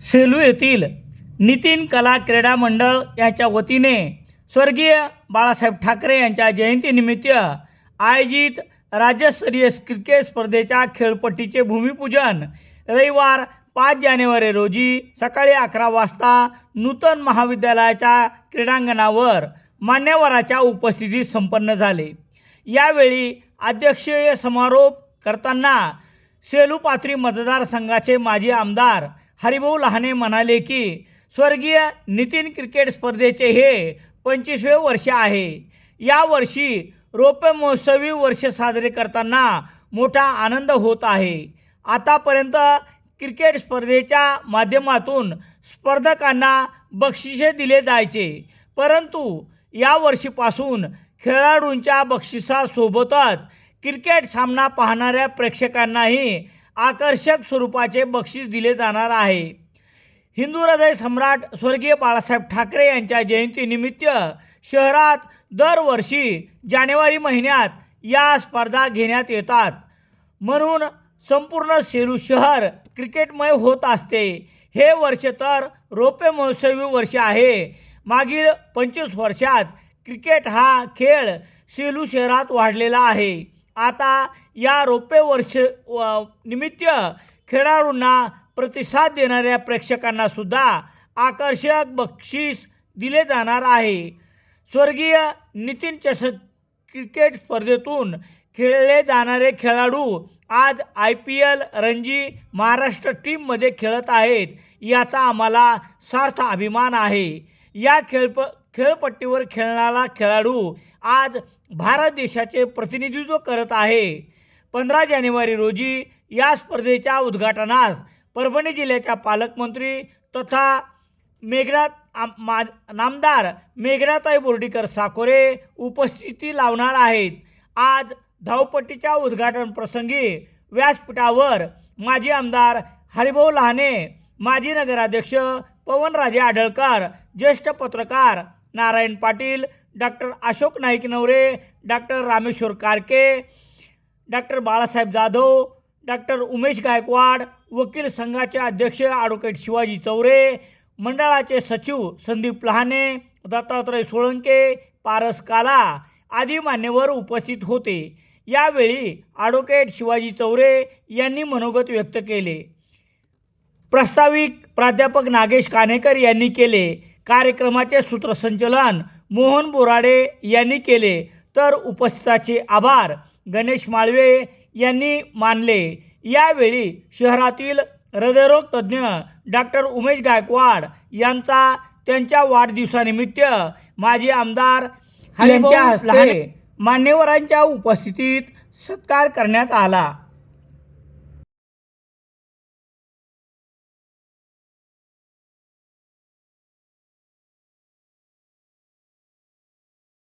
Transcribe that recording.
सेलू येथील नितीन कला क्रीडा मंडळ यांच्या वतीने स्वर्गीय बाळासाहेब ठाकरे यांच्या जयंतीनिमित्त आयोजित राज्यस्तरीय क्रिकेट स्पर्धेच्या खेळपट्टीचे भूमिपूजन रविवार पाच जानेवारी रोजी सकाळी अकरा वाजता नूतन महाविद्यालयाच्या क्रीडांगणावर मान्यवराच्या उपस्थितीत संपन्न झाले. यावेळी अध्यक्षीय समारोप करताना सेलू पाथरी मतदारसंघाचे माजी आमदार हरिभाऊ लहाने म्हणाले की स्वर्गीय नितीन क्रिकेट स्पर्धेचे हे पंचवीसवे वर्ष आहे. यावर्षी रौप्य महोत्सवी वर्ष साजरे करताना मोठा आनंद होत आहे. आतापर्यंत क्रिकेट स्पर्धेच्या माध्यमातून स्पर्धकांना बक्षिसे दिले जायचे. परंतु यावर्षीपासून खेळाडूंच्या बक्षिसासोबतच क्रिकेट सामना पाहणाऱ्या प्रेक्षकांनाही आकर्षक स्वरूपाचे बक्षीस दिले जाणार आहे. हिंदू हृदय सम्राट स्वर्गीय बाळासाहेब ठाकरे यांच्या जयंतीनिमित्त शहरात दरवर्षी जानेवारी महिन्यात या स्पर्धा घेण्यात येतात. म्हणून संपूर्ण सेलू शहर क्रिकेटमय होत असते. हे वर्ष तर रौप्य महोत्सवी वर्ष आहे. मागील पंचवीस वर्षात क्रिकेट हा खेळ सेलू शहरात वाढलेला आहे. आता या रोपे वर्ष व- निमित्त खेळाडूंना प्रतिसाद देणाऱ्या प्रेक्षकांना सुद्धा आकर्षक बक्षीस दिले जाणार आहे. स्वर्गीय नितीन चषक क्रिकेट स्पर्धेतून खेळले जाणारे खेळाडू आज I P L Ranji Maharashtra टीममध्ये खेळत आहेत याचा आम्हाला सार्थ अभिमान आहे. या खेळप खेळपट्टीवर खेळणारा खेळाडू आज भारत देशाचे प्रतिनिधित्व करत आहे. पंधरा जानेवारी रोजी या स्पर्धेच्या उद्घाटनास परभणी जिल्ह्याच्या पालकमंत्री तथा मेघनाथ आम- मा नामदार मेघनाथाई बोर्डीकर साकोरे उपस्थिती लावणार आहेत. आज धावपट्टीच्या उद्घाटन प्रसंगी व्यासपीठावर माजी आमदार हरिभाऊ लहाने माजी नगराध्यक्ष पवनराजे आढळकर ज्येष्ठ पत्रकार Narayan Patil doctor Ashok Naik Navare doctor Rameshwar Karke doctor Balasaheb Jadhav doctor Umesh Gaikwad वकील संघाचे अध्यक्ष ॲडव्होकेट शिवाजी चौरे मंडळाचे सचिव संदीप लहाने दत्तात्रय सोळंके पारस काला आदी मान्यवर उपस्थित होते. यावेळी ॲडव्होकेट शिवाजी चौरे यांनी मनोगत व्यक्त केले. प्रास्ताविक प्राध्यापक नागेश कानेकर यांनी केले. कार्यक्रमाचे सूत्रसंचलन मोहन बोराडे यांनी केले. तर उपस्थिताचे आभार गणेश माळवे यांनी मानले. यावेळी शहरातील हृदयरोग तज्ज्ञ डॉक्टर उमेश गायकवाड यांचा त्यांच्या वाढदिवसानिमित्त माजी आमदार यांच्या हस्ते मान्यवरांच्या उपस्थितीत सत्कार करण्यात आला.